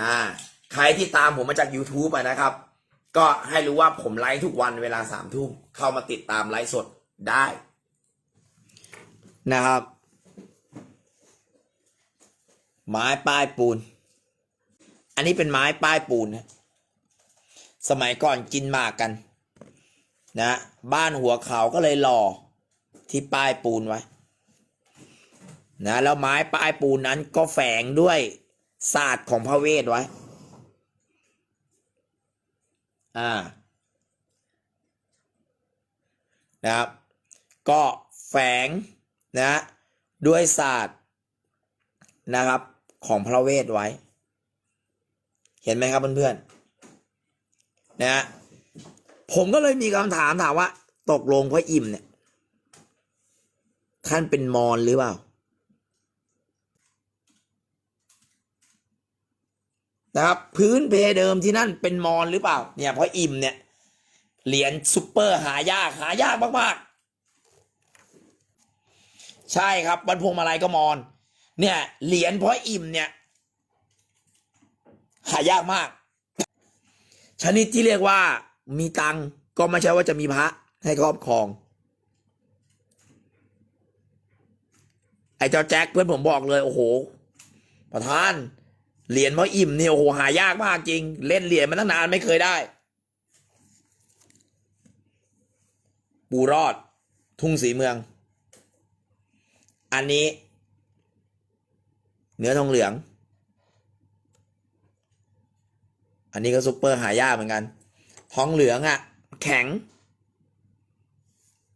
อ่าใครที่ตามผมมาจาก YouTube อะนะครับ ก็ให้รู้ว่าผมไลฟ์ทุกวันเวลาสามทุ่มเข้ามาติดตามไลฟ์สดได้ นะครับ ไม้ป้ายปูน อันนี้เป็นไม้ป้ายปูนนะสมัยก่อนกินหมากกัน นะ บ้านหัวเขาก็เลยหล่อที่ป้ายปูนไว้ นะแล้วไม้ป้ายปูนนั้นก็แฝงด้วย ศาสตร์ของพระเวทไว้ อ่า นะครับ ก็แฝงนะ ด้วยศาสตร์นะครับของพระเวทไว้ เห็นไหมครับเพื่อนๆ นะฮะ ผมก็เลยมีคำถามถามว่า ตกลงพระอิ่มเนี่ย ท่านเป็นมอญหรือเปล่า นะครับ พื้นเพเดิมที่นั่นเป็นมอญหรือเปล่า เนี่ยเพราะอิ่มเนี่ย เหรียญซุปเปอร์หายากหายากมากๆ ใช่ครับวันพวงมาลัยก็มอญเนี่ย เหรียญเพราะอิ่มเนี่ย หายากมาก ชนิดที่เรียกว่ามีตังก็ไม่ใช่ว่าจะมีพระให้ครอบครอง ไอ้เจ้าแจ็คเพื่อนผมบอกเลย โอ้โห ประธาน เหรียญเพราะอิ่มเนี่ยโอ้โหหายากมากจริง เล่นเหรียญมาตั้งนานไม่เคยได้ ปูรอด ทุ่งสีเมือง อันนี้ เนื้อทองเหลือง อันนี้ก็ซุปเปอร์หายากเหมือนกันทองเหลืองอะ่ะ แข็ง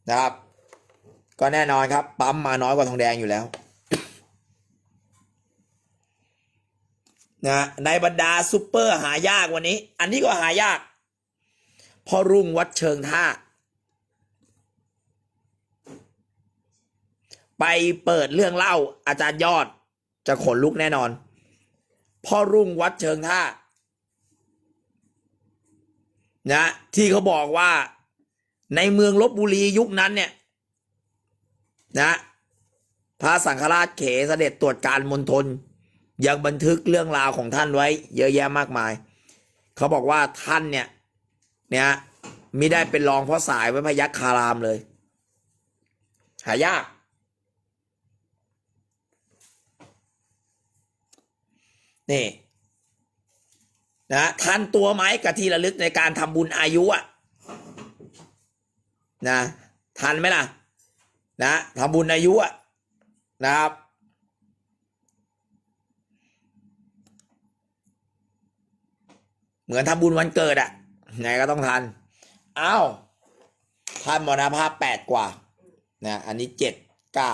นะครับ ก็แน่นอนครับ ปั๊มมาน้อยกว่าทองแดงอยู่แล้ว นะในบรรดาซุปเปอร์หายากวันนี้ อันนี้ก็หายากพ่อรุ่งวัดเชิงท่า ไปเปิดเรื่องเล่าอาจารย์ยอดจะขนลุกแน่นอนพ่อรุ่งวัดเชิงท่านะที่เขาบอกว่าในเมืองลบบุรียุคนั้นเนี่ยนะพระสังฆราชเขเสด็จตรวจการมณฑล ยังบันทึกเรื่องราวของท่านไว้เยอะแยะมากมาย เขาบอกว่าท่านเนี่ยเนี่ยมิได้เป็นรองเพราะสายไว้พยัคฆารามเลย หายาก นี่นะท่านตัวไม้กะทีระลึกในการทำบุญอายุอะนะทันไหมล่ะ นะทำบุญอายุอะนะครับ เหมือนทำบุญวันเกิดอะไงก็ต้องทันอ้าวท่านมรณภาพแปดกว่านะอันนี้เจ็ดเก้า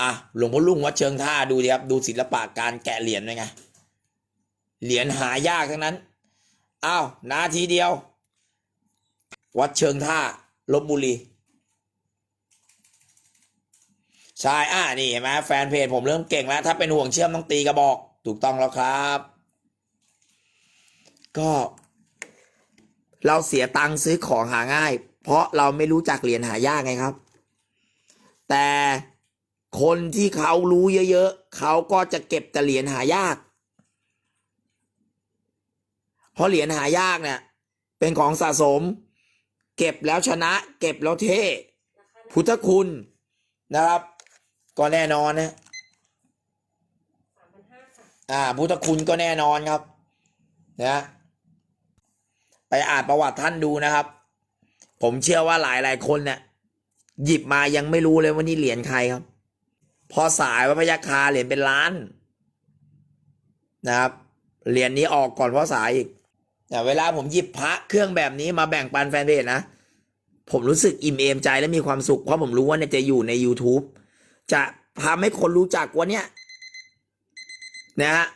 อะหลวงพ่อลุงวัดเชิงท่าดูดิครับดูศิลปะการแกะเหรียญเป็นไงเหรียญหายากทั้งนั้นอ้าวนาทีเดียว วัดเชิงท่าลบบุรีใช่อ่านี่เห็นไหมแฟนเพจผมเริ่มเก่งแล้ว ถ้าเป็นห่วงเชื่อมต้องตีกระบอก ถูกต้องแล้วครับ ก็ เราเสียตังค์ซื้อของหาง่าย เพราะเราไม่รู้จักเหรียญหายากไงครับ แต่คนที่เขารู้เยอะๆเขาก็จะเก็บแต่เหรียญหายาก เพราะเหรียญหายากเนี่ย เป็นของสะสม เก็บแล้วชนะ เก็บแล้วเท่ พุทธคุณนะครับ ก็แน่นอนนะ อ่าพุทธคุณก็แน่นอนครับนะไปอ่านประวัติท่านดูนะครับ ผมเชื่อว่าหลายหลายคนเนี่ยหยิบมายังไม่รู้เลยว่านี่เหรียญใครครับ พอสายว่าพยัคาเหรียญเป็นล้านนะครับเหรียญนี้ออกก่อนพราะสายอีกแต่เวลาผมหยิบพระเครื่องแบบนี้มาแบ่งปันแฟนเพจนะผมรู้สึกอิ่มเอมใจและมีความสุขเพราะผมรู้ว่าเนี่ยจะอยู่ใน YouTube จะทำให้คนรู้จักว่าเนี่ย นะฮะ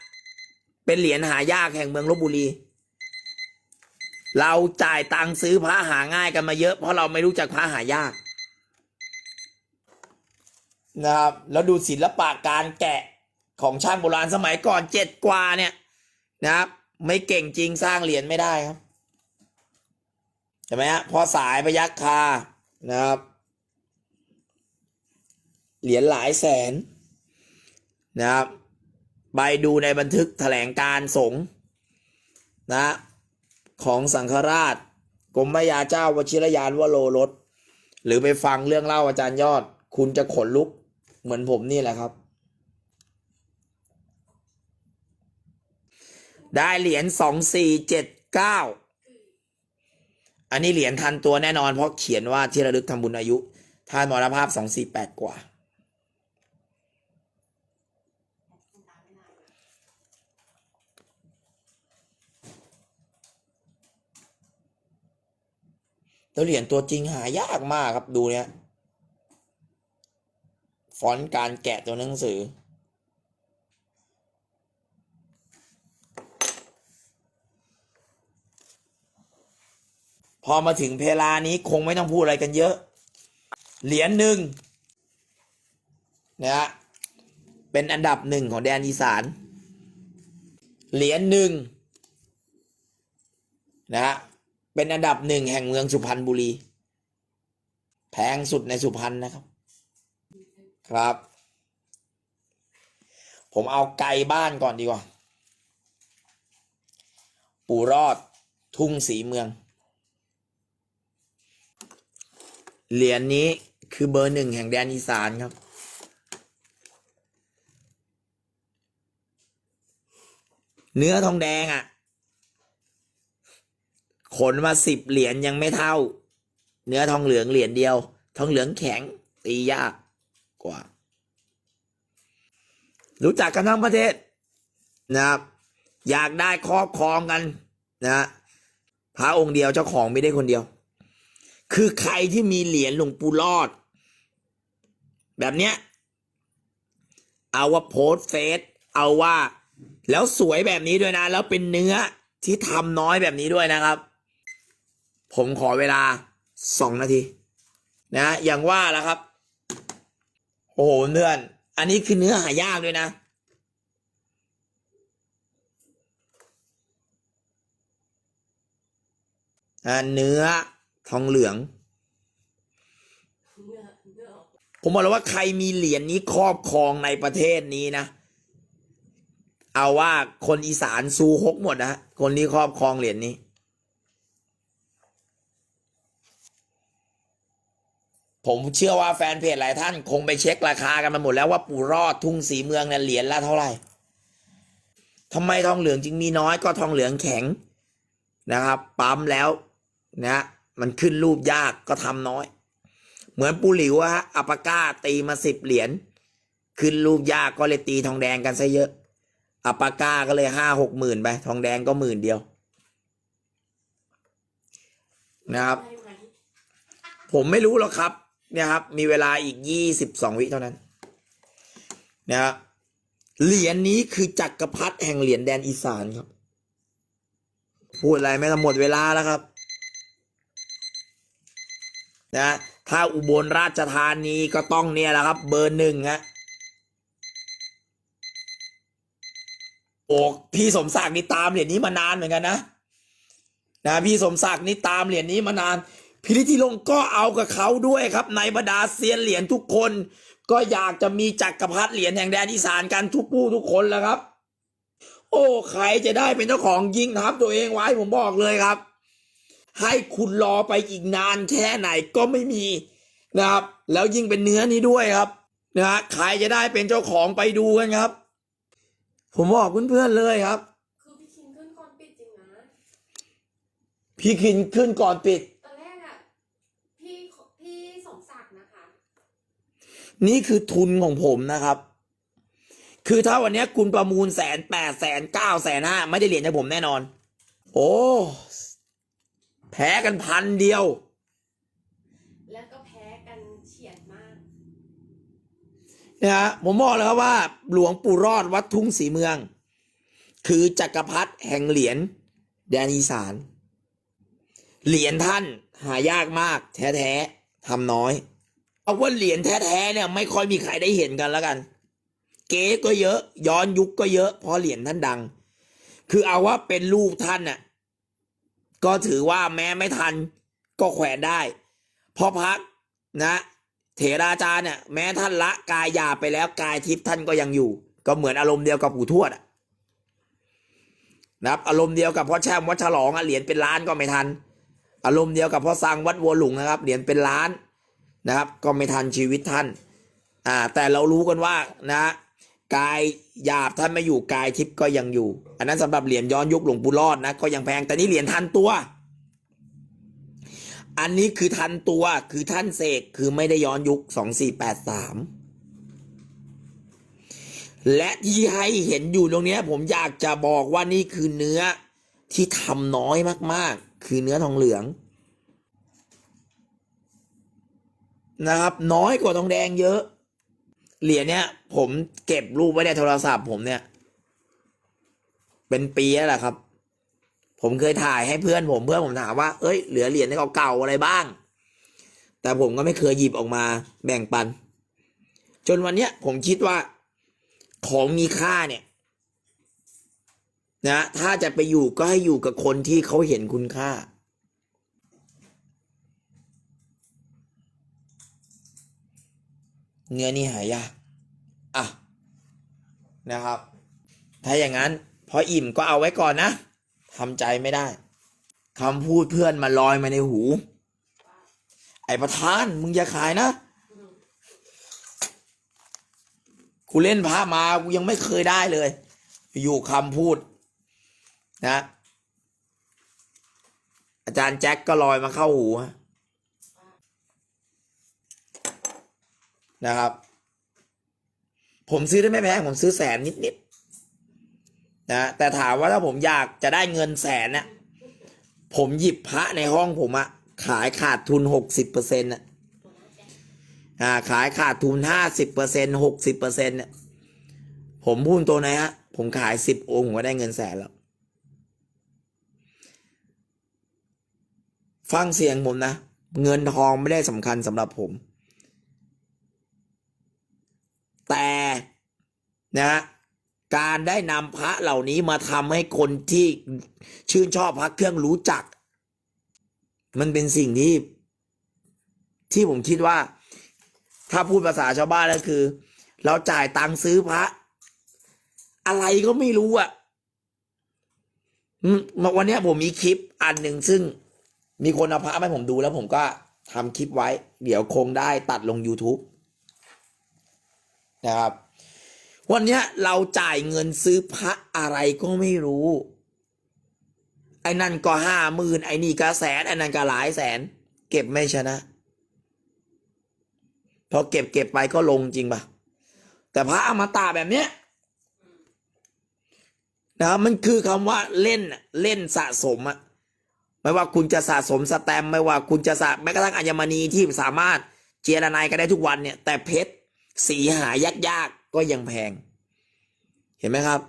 เป็นเหรียญหายากแห่งเมืองลบบุรี เราจ่ายตังค์ซื้อพระหาง่ายกันมาเยอะ เพราะเราไม่รู้จักพระหายากนะครับแล้วดูศิลปะการแกะของช่างโบราณสมัยก่อนเจ็ดกว่าเนี่ยนะครับ ไม่เก่งจริงสร้างเหรียญไม่ได้ครับเห็นไหมฮะพอสายพยักคานะครับ เหรียญหลายแสนนะครับ ไปดูในบันทึกแถลงการสงนะของสังฆราชกรมพระยาเจ้าวชิรยานวโรรสหรือไปฟังเรื่องเล่าอาจารย์ยอด คุณจะขนลุกเหมือนผมนี่แหละครับ ได้เหรียญสองสี่เจ็ดเก้าอันนี้เหรียญทันตัวแน่นอนเพราะเขียนว่าที่ระลึกทำบุญอายุท่านมรณภาพสองสี่แปดกว่า แล้วเหรียญตัวจริงหายากมากครับดูเนี่ยฟอนต์การแกะตัวหนังสือ พอมาถึงเพลานี้คงไม่ต้องพูดอะไรกันเยอะ เหรียญหนึ่งนะฮะเป็นอันดับหนึ่งของแดนอีสาน เหรียญหนึ่งนะฮะ เป็นอันดับหนึ่งแห่งเมืองสุพรรณบุรี แพงสุดในสุพรรณนะครับ ครับ ผมเอาไกลบ้านก่อนดีกว่า ปู่รอดทุ่งสีเมือง เหรียญนี้คือเบอร์หนึ่งแห่งแดนอีสานครับเนื้อทองแดงอะ่ะ ขนมาสิบเหรียญยังไม่เท่า เนื้อทองเหลืองเหรียญเดียว ทองเหลืองแข็งตียากกว่า รู้จักกันทั้งประเทศนะครับ อยากได้ครอบครองกันนะพระองค์เดียวเจ้าของไม่ได้คนเดียว คือใครที่มีเหรียญหลวงปู่รอด แบบเนี้ยเอาว่าโพสเฟซเอาว่า แล้วสวยแบบนี้ด้วยนะ แล้วเป็นเนื้อที่ทำน้อยแบบนี้ด้วยนะครับ ผมขอเวลาสองนาที นะ อย่างว่าแล้วครับ โอ้โหเพื่อน อันนี้คือเนื้อหายากด้วยนะเนื้อทองเหลือง ผมบอกเลยว่าใครมีเหรียญนี้ครอบครองในประเทศนี้นะ เอาว่าคนอีสานซูฮกหมดนะฮะคนที่ครอบครองเหรียญนี้ ผมเชื่อว่าแฟนเพจหลายท่านคงไปเช็คราคากันมาหมดแล้วว่าปู่รอดทุ่งสีเมืองเนี่ยเหรียญละเท่าไหร่ทำไมทองเหลืองจึงมีน้อยก็ทองเหลืองแข็งนะครับ ปั๊มแล้วนะมันขึ้นรูปยากก็ทำน้อย เหมือนปูหลิวอะฮะอัปก้าตีมาสิบเหรียญขึ้นรูปยากก็เลยตีทองแดงกันซะเยอะอัปก้าก็เลยห้าหกหมื่นไปทองแดงก็หมื่นเดียว นะครับ ผมไม่รู้หรอกครับ เนี่ยครับ มีเวลาอีกยี่สิบสองวิเท่านั้นนะครับเหรียญนี้คือจักรพรรดิแห่งเหรียญแดนอีสานครับ พูดอะไรไม่ทั้งหมดเวลาแล้วครับนะถ้าอุบลราชธานีก็ต้องเนี่ยแหละครับ เบอร์หนึ่งฮะโอ้พี่สมศักดิ์นี่ตามเหรียญนี้มานานเหมือนกันนะนะพี่สมศักดิ์นี่ตามเหรียญนี้มานาน พิริธิลงค์ก็เอากับเขาด้วยครับ ในบรรดาเซียนเหรียญทุกคน ก็อยากจะมีจักรพรรดิเหรียญแห่งแดนอีสานกันทุกผู้ทุกคนแล้วครับ โอ้ใครจะได้เป็นเจ้าของยิงทับตัวเองไว้ผมบอกเลยครับ ให้คุณรอไปอีกนานแค่ไหนก็ไม่มีนะครับ แล้วยิ่งเป็นเนื้อนี้ด้วยครับนะฮะใครจะได้เป็นเจ้าของไปดูกันครับ ผมบอกเพื่อนๆเลยครับ คือพี่คิงขึ้นก่อนปิดจริงนะพี่คินขึ้นก่อนปิด ตอนแรกอะ พี่พี่สมศักดิ์นะคะ นี่คือทุนของผมนะครับ คือถ้าวันนี้คุณประมูลแสนแปดแสนเก้าแสนห้าไม่ได้เหรียญให้ผมแน่นอน โอ้แพ้กันพันเดียว แล้วก็แพ้กันเฉียดมากนะฮะผมบอกเลยครับว่า หลวงปู่รอดวัดทุ่งสีเมือง คือจักรพรรดิแห่งเหรียญแดนอีสาน เหรียญท่านหายากมาก แท้ๆทำน้อย เอาว่าเหรียญแท้ๆเนี่ยไม่ค่อยมีใครได้เห็นกันแล้วกัน เก๊ก็เยอะ ย้อนยุคก็เยอะเพราะเหรียญท่านดัง คือเอาว่าเป็นรูปท่านน่ะก็ถือว่าแม้ไม่ทันก็แขวนได้เพราะพักนะเถราจารย์เนี่ยแม้ท่านละกายหยาไปแล้วกายทิพย์ท่านก็ยังอยู่ ก็เหมือนอารมณ์เดียวกับปู่ทวดอะนะครับอารมณ์เดียวกับพ่อแช่มวัดฉลองอะเหรียญเป็นล้านก็ไม่ทัน อารมณ์เดียวกับพ่อสังวัดวัวหลุงนะครับเหรียญเป็นล้าน นะครับ ก็ไม่ทันชีวิตท่านอ่าแต่เรารู้กันว่านะกายหยาบท่านไม่อยู่กายทิพย์ก็ยังอยู่ อันนั้นสำหรับเหรียญย้อนยุคหลวงปู่รอดนะก็ยังแพงแต่นี่เหรียญทันตัว อันนี้คือทันตัวคือท่านเสกคือไม่ได้ย้อนยุคสองสี่แปดสามและที่ให้เห็นอยู่ตรงนี้ผมอยากจะบอกว่านี่คือเนื้อที่ทำน้อยมากๆ คือเนื้อทองเหลือง นะครับ น้อยกว่าทองแดงเยอะ เหรียญเนี้ย ผมเก็บรูปไว้ในโทรศัพท์ผมเนี่ย เป็นปีแล้วล่ะครับ ผมเคยถ่ายให้เพื่อนผมเพื่อนผมถามว่าเอ้ยเหลือเหรียญเก่าๆอะไรบ้าง แต่ผมก็ไม่เคยหยิบออกมาแบ่งปัน จนวันเนี้ยผมคิดว่า ของมีค่าเนี่ยนะถ้าจะไปอยู่ก็ให้อยู่กับคนที่เขาเห็นคุณค่า เนื้อนี่หายากอะนะครับ ถ้าอย่างนั้นพออิ่มก็เอาไว้ก่อนนะทำใจไม่ได้คำพูดเพื่อนมาลอยมาในหู ไอ้ประธานมึงอย่าขายนะกูเล่นพระมากูยังไม่เคยได้เลย อยู่คำพูดนะอาจารย์แจ็คก็ลอยมาเข้าหูฮะ นะครับ ผมซื้อได้ไม่แพงผมซื้อแสนนิดๆนะแต่ถามว่าถ้าผมอยากจะได้เงินแสนเนี่ยผมหยิบพระในห้องผมอะขายขาดทุนหกสิบเปอร์เซ็นต์อะขายขาดทุนห้าสิบเปอร์เซ็นหกสิบเปอร์เซ็นต์เนี่ยผมพูดตัวไหนฮะ ผมขายสิบองค์ผมก็ได้เงินแสนแล้ว ฟังเสียงผมนะ เงินทองไม่ได้สำคัญสำหรับผม แต่นะการได้นำพระเหล่านี้มาทำให้คนที่ชื่นชอบพระเครื่องรู้จัก มันเป็นสิ่งที่ ที่ผมคิดว่า ถ้าพูดภาษาชาวบ้านก็คือ เราจ่ายตังค์ซื้อพระ อะไรก็ไม่รู้อะ่ะอืมวันนี้ผมมีคลิปอันหนึ่งซึ่งมีคนเอาพระมาให้ผมดูแล้วผมก็ทำคลิปไว้ เดี๋ยวคงได้ตัดลง YouTube นะครับ วันนี้เราจ่ายเงินซื้อพระอะไรก็ไม่รู้ ไอ้นั่นก็ห้าหมื่นไอ้นี่ก็แสนไอ้นั่นก็หลายแสน เก็บไม่ชนะพอเก็บเก็บไปก็ลงจริงปะแต่พระอมตะแบบเนี้ยนะครับมันคือคำว่าเล่นเล่นสะสมอะไม่ว่าคุณจะสะสมสแตมไม่ว่าคุณจะสะแม้กระทั่งอัญมณีที่สามารถเจรนายก็ได้ทุกวันเนี่ย แต่เพชร สีหายากๆกก็ยังแพง เห็นไหมครับ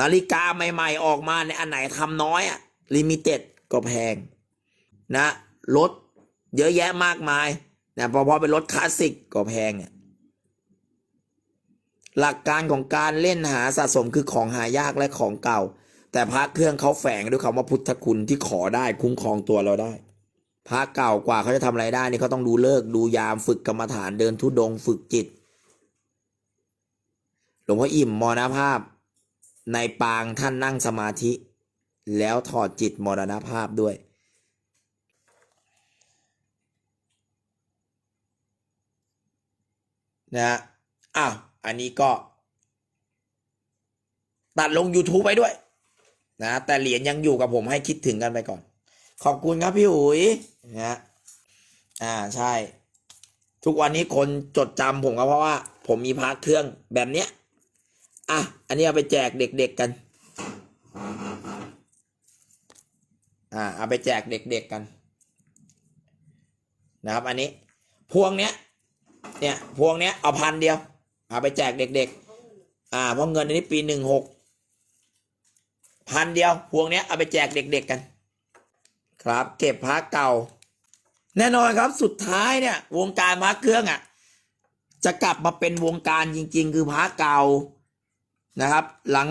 นาฬิกาใหม่ ๆ ออกมาในอันไหนทำน้อยอะลิมิเต็ดก็แพง นะรถเยอะแยะมากมายนะพอพอเป็นรถคลาสสิกก็แพงหลักการของการเล่นหาสะสมคือของหายากและของเก่า แต่พระเครื่องเขาแฝงด้วยคำว่าพุทธคุณที่ขอได้คุ้มครองตัวเราได้พระเก่ากว่าเขาจะทำอะไรได้นี่เขาต้องดูเลิกดูยามฝึกกรรมฐานเดินทุดงค์ฝึกจิต หลวงพ่ออิ่มมรณภาพ ในปางท่านนั่งสมาธิ แล้วถอดจิตมรณภาพด้วย นะอ้าวอันนี้ก็ ตัดลง YouTube ไว้ด้วย นะ แต่เหรียญยังอยู่กับผมให้คิดถึงกันไปก่อน ขอบคุณครับพี่อุ๋ยนะอ่าใช่ ทุกวันนี้คนจดจำผมก็เพราะว่า ผมมีพาระเครื่องแบบเนี้ย อะ อันนี้เอาไปแจกเด็กๆกัน อ่า เอาไปแจกเด็กๆกัน นะครับ อันนี้ พวงเนี้ย เนี่ย พวงเนี้ยเอาพันเดียว เอาไปแจกเด็กๆ อ่า เพราะเงินอันนี้ปีหนึ่งหกพันเดียว พวงเนี้ยเอาไปแจกเด็กๆกัน ครับ เก็บพระเก่า แน่นอนครับ สุดท้ายเนี่ย วงการพระเครื่องอะ จะกลับมาเป็นวงการจริง ๆ คือพระเก่า นะครับ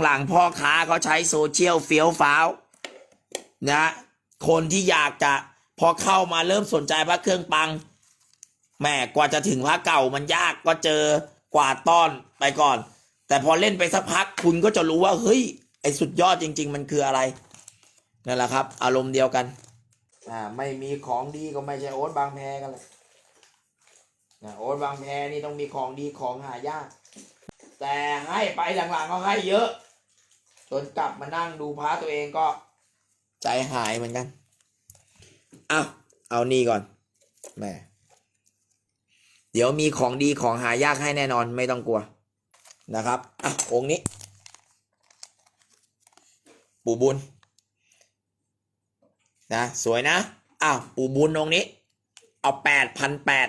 หลังๆพ่อค้าเขาใช้โซเชียลเฟี้ยวฟ้าวนะคนที่อยากจะพอเข้ามาเริ่มสนใจพระเครื่องปังแหม่กว่าจะถึงพระเก่ามันยากก็เจอกว่าต้อนไปก่อน แต่พอเล่นไปสักพักคุณก็จะรู้ว่าเฮ้ยไอสุดยอดจริง ๆ มันคืออะไรนั่นแหละครับ อารมณ์เดียวกันอ่าไม่มีของดีก็ไม่ใช่โอ๊ตบางแพกันเลยนะโอ๊ตบางแพนี่ต้องมีของดีของหายาก แต่ให้ไปหลังๆก็ให้เยอะ จนกลับมานั่งดูพระตัวเองก็ ใจหายเหมือนกันเอาเอานี่ก่อนแม่เดี๋ยวมีของดีของหายากให้แน่นอนไม่ต้องกลัวนะครับอะองค์นี้ ปู่บุญนะสวยนะอ้าวปู่บุญองค์นี้ เอาแปดพันแปด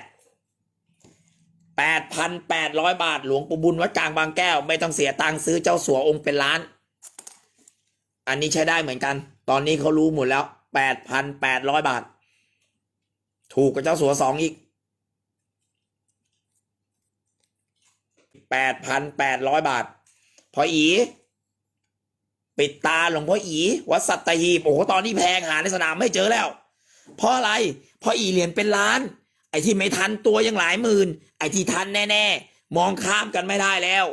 แปดพันแปดร้อยบาท หลวงปู่บุญวัดกลางบางแก้ว ไม่ต้องเสียตังค์ซื้อเจ้าสัวองค์เป็นล้าน อันนี้ใช้ได้เหมือนกัน ตอนนี้เขารู้หมดแล้วแปดพันแปดร้อยบาท ถูกกับเจ้าสัวสองอีกแปดพันแปดร้อยบาท พออี ปิดตาหลวงพ่ออีวัดสัตหีบโอ้โหตอนนี้แพงหาในสนามไม่เจอแล้ว เพราะอะไร เพราะอีเหรียญเป็นล้าน อ้ที่ไม่ทันตัวยังหลายหมื่น ไอ้ที่ทันแน่ๆ มองข้ามกันไม่ได้แล้ว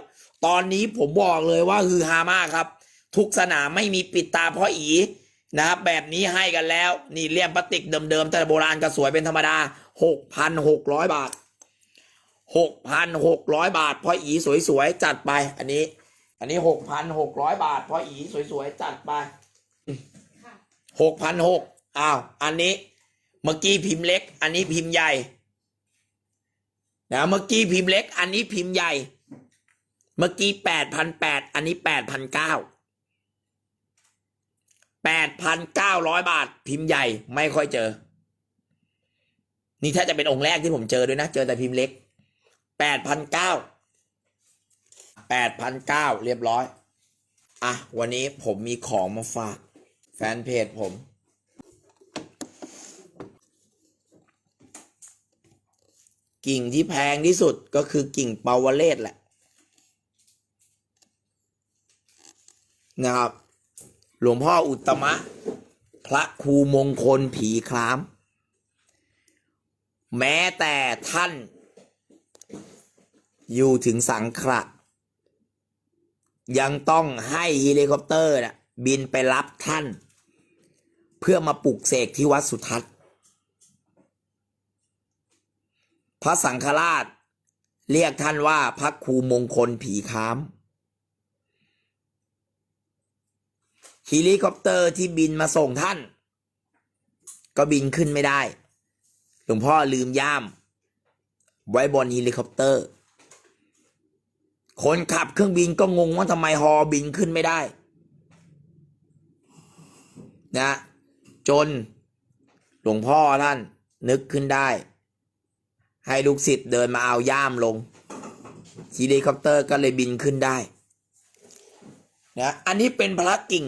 ตอนนี้ผมบอกเลยว่าฮือฮามากครับ ทุกสนามไม่มีปิดตาเพราะอีนะครับแบบนี้ให้กันแล้ว นี่เลี่ยมพลาสติกเดิมๆแต่โบราณก็สวยเป็นธรรมดาหกพันหกร้อยบาทหกพันหกร้อยบาทเพราะอีสวยๆ จัดไป อันนี้ อันนี้หกพันหกร้อยบาทเพราะอีสวยๆ จัดไปค่ะหกพันหกอ้าว อันนี้เมื่อกี้พิมพ์เล็ก อันนี้พิมพ์ใหญ่ นะเมื่อกี้พิมพ์เล็ก อันนี้พิมพ์ใหญ่ เมื่อกี้แปดพันแปดอันนี้แปดพันเก้าแปดพันเก้าร้อยบาท พิมพ์ใหญ่ไม่ค่อยเจอ นี่ถ้าจะเป็นองค์แรกที่ผมเจอด้วยนะ เจอแต่พิมพ์เล็กแปดพันเก้าแปดพันเก้าเรียบร้อย อะ วันนี้ผมมีของมาฝาก แฟนเพจผม กิ่งที่แพงที่สุดก็คือกิ่งเปาวเลศแหละนะครับ หลวงพ่ออุตมะ พระครูมงคลผีคล้าม แม้แต่ท่าน อยู่ถึงสังขละยังต้องให้เฮลิคอปเตอร์นะบินไปรับท่าน เพื่อมาปลุกเสกที่วัดสุทัศน์ พระสังฆราช เรียกท่านว่าพระครูมงคลผีค้ามเฮลิคอปเตอร์ที่บินมาส่งท่าน ก็บินขึ้นไม่ได้ หลวงพ่อลืมย่าม ไว้บนเฮลิคอปเตอร์ คนขับเครื่องบินก็งงว่าทำไมฮอบินขึ้นไม่ได้ นะ จนหลวงพ่อท่านนึกขึ้นได้ ให้ลูกศิษย์เดินมาเอาย่ามลงเฮลิคอปเตอร์ก็เลยบินขึ้นได้นะอันนี้เป็นพระกิ่ง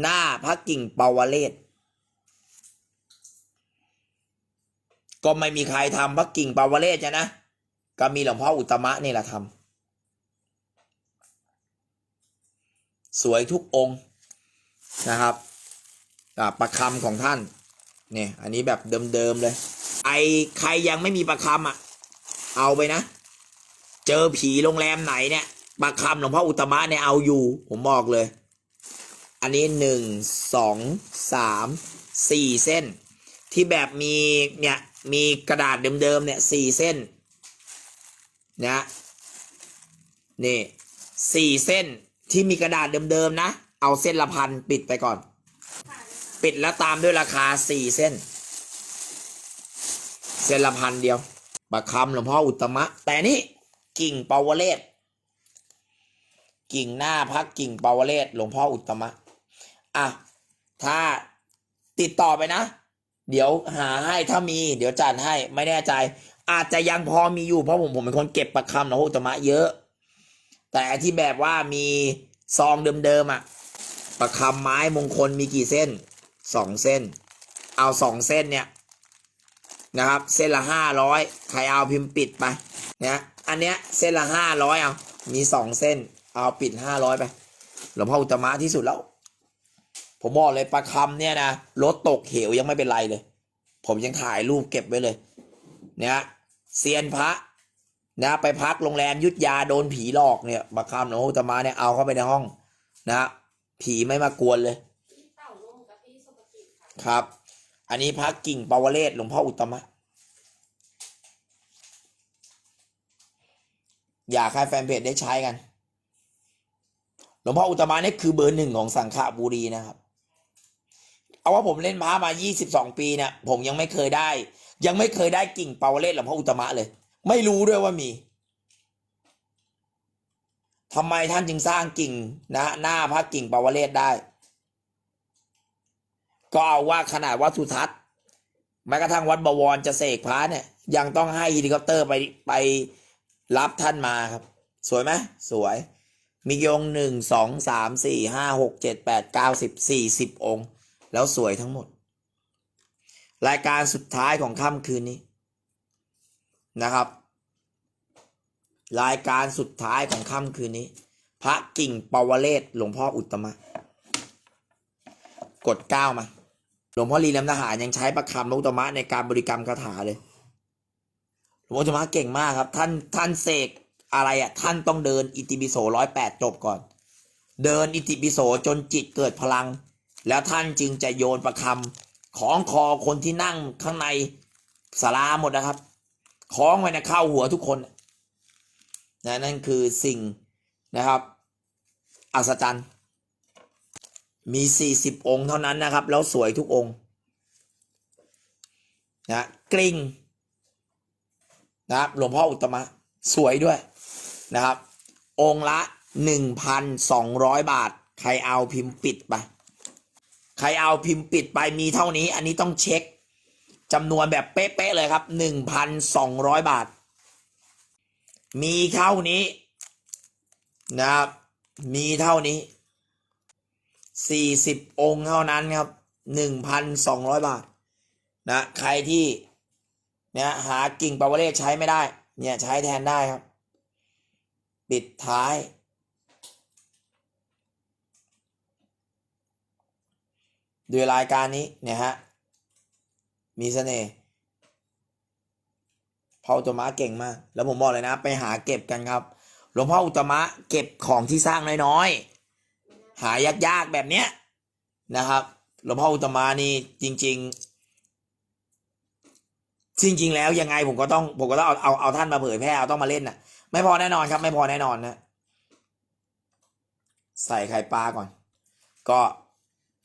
หน้าพระกิ่งปาวเลศก็ไม่มีใครทำพระกิ่งปาวเลศจะนะ ก็มีหลวงพ่ออุตมะนี่แหละทำสวยทุกองค์นะครับประคำของท่านเนี่ยอันนี้แบบเดิมๆเลย ไอใครยังไม่มีประคำอะ เอาไปนะ เจอผีโรงแรมไหนเนี่ยประคำหลวงพ่ออุตมะเนี่ยเอาอยู่ ผมบอกเลย อันนี้หนึ่งสองสามสี่เส้น ที่แบบมีเนี่ยมีกระดาษเดิมๆเนี่ยสี่เส้นนะนี่สี่เส้นที่มีกระดาษเดิมๆนะ เอาเส้นละพันปิดไปก่อน ปิดแล้วตามด้วยราคาสี่เส้น เส้นละพันเดียวประคำหลวงพ่ออุตมะ แต่นี่กิ่งปาวเลศกิ่งหน้าพักกิ่งปาวเลศหลวงพ่ออุตมะ อะ ถ้าติดต่อไปนะ เดี๋ยวหาให้ถ้ามี เดี๋ยวจัดให้ไม่แน่ใจ อาจจะยังพอมีอยู่เพราะผมผมเป็นคนเก็บประคำหลวงพ่ออุตตมะเยอะ แต่ที่แบบว่ามีซองเดิมๆอะประคำไม้มงคลมีกี่เส้นสองเส้น เอาสองเส้นเนี่ย นะครับ เส้นละห้าร้อยใครเอาพิมพ์ปิดไปนะอันเนี้ยเส้นละห้าร้อยเอา มีสองเส้น เอาปิดห้าร้อยไปหลวงพ่ออุตมะที่สุดแล้ว ผมบอกเลยประคำเนี่ยนะรถตกเหวยังไม่เป็นไรเลย ผมยังถ่ายรูปเก็บไว้เลยเนี่ยเซียนพระนะไปพักโรงแรมยุทธยาโดนผีหลอกเนี่ยมาคำหลวงพ่ออุตมะเนี่ยเอาเข้าไปในห้องนะผีไม่มากวนเลยครับ อันนี้พระกิ่งปาวเรศหลวงพ่ออุตมะ อยากให้แฟนเพจได้ใช้กัน หลวงพ่ออุตมะนี่คือเบอร์หนึ่งของสังขบุรีนะครับ เอาว่าผมเล่นม้ามา 22 ปีเนี่ยผมยังไม่เคยได้ ยังไม่เคยได้กิ่งปาวเรศหลวงพ่ออุตมะเลย ไม่รู้ด้วยว่ามีทำไมท่านจึงสร้างกิ่งนะหน้าพระกิ่งปาวเรศได้ ก็เอาว่าขนาดวัดสุทัศน์แม้กระทั่งวัดบวรจะเสกพระเนี่ย ยังต้องให้เฮลิคอปเตอร์ไปไปรับท่านมาครับ สวยไหมสวย มียงหนึ่งสองสามสี่ห้าหกเจ็ดแปดเก้าสิบสี่สิบองค์ แล้วสวยทั้งหมด รายการสุดท้ายของค่ำคืนนี้นะครับ รายการสุดท้ายของค่ำคืนนี้ พระกิ่งปวเรศหลวงพ่ออุตตมะ กดเก้ามา หลวงพ่อลีลำทหารยังใช้ประคำหลวงอุตมะในการบริกรรมคาถาเลยหลวงพ่อตมะเก่งมากครับ ท่านท่านเสกอะไรอะ ท่านต้องเดินอิติปิโสร้อยแปดจบก่อน เดินอิติปิโสจนจิตเกิดพลัง แล้วท่านจึงจะโยนประคำของคอคนที่นั่งข้างในศาลาหมดนะครับคล้องไว้นะเข้าหัวทุกคนนะนั่นคือสิ่งนะครับ อัศจรรย์ มีสี่สิบองค์เท่านั้นนะครับ แล้วสวยทุกองค์นะกริ่งนะครับหลวงพ่ออุตตมะสวยด้วยนะครับ องค์ละหนึ่งพันสองร้อยบาท ใครเอาพิมพ์ปิดไป ใครเอาพิมพ์ปิดไปมีเท่านี้ อันนี้ต้องเช็คจำนวนแบบเป๊ะๆเลยครับหนึ่งพันสองร้อยบาท มีเท่านี้นะครับ มีเท่านี้ สี่สิบองค์เท่านั้นครับหนึ่งพันสองร้อยบาทนะใครที่เนี่ยหากิ่งปาวเรศใช้ไม่ได้ เนี่ยใช้แทนได้ครับ ปิดท้าย ด้วยรายการนี้เนี่ยฮะ มีเสน่ห์พ่ออุตมะเก่งมาก แล้วผมบอกเลยนะ ไปหาเก็บกันครับ หลวงพ่ออุตมะเก็บของที่สร้างน้อยๆ หายากๆแบบเนี้ยนะครับหลวงพ่ออุตมะนี่จริง ๆ จริง ๆ แล้วยังไงผมก็ต้องผมก็ต้องเอาเอาเอาท่านมาเผยแพร่เอาต้องมาเล่นน่ะ ไม่พอแน่นอนครับ ไม่พอแน่นอนนะใส่ไข่ปลาก่อน ก็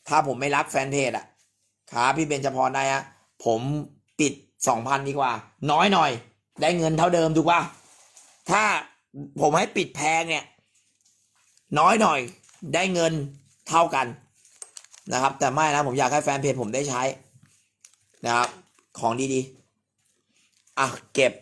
ถ้าผมไม่รักแฟนเพจอะครับพี่เบญจพรได้ฮะผมปิดสองพันดีกว่า น้อยหน่อย ได้เงินเท่าเดิมถูกป่ะถ้าผมให้ปิดแพงเนี่ย น้อยหน่อย ได้เงินเท่ากันนะครับ แต่ไม่นะผมอยากให้แฟนเพจผมได้ใช้นะครับ ของดีๆ อะ เก็บ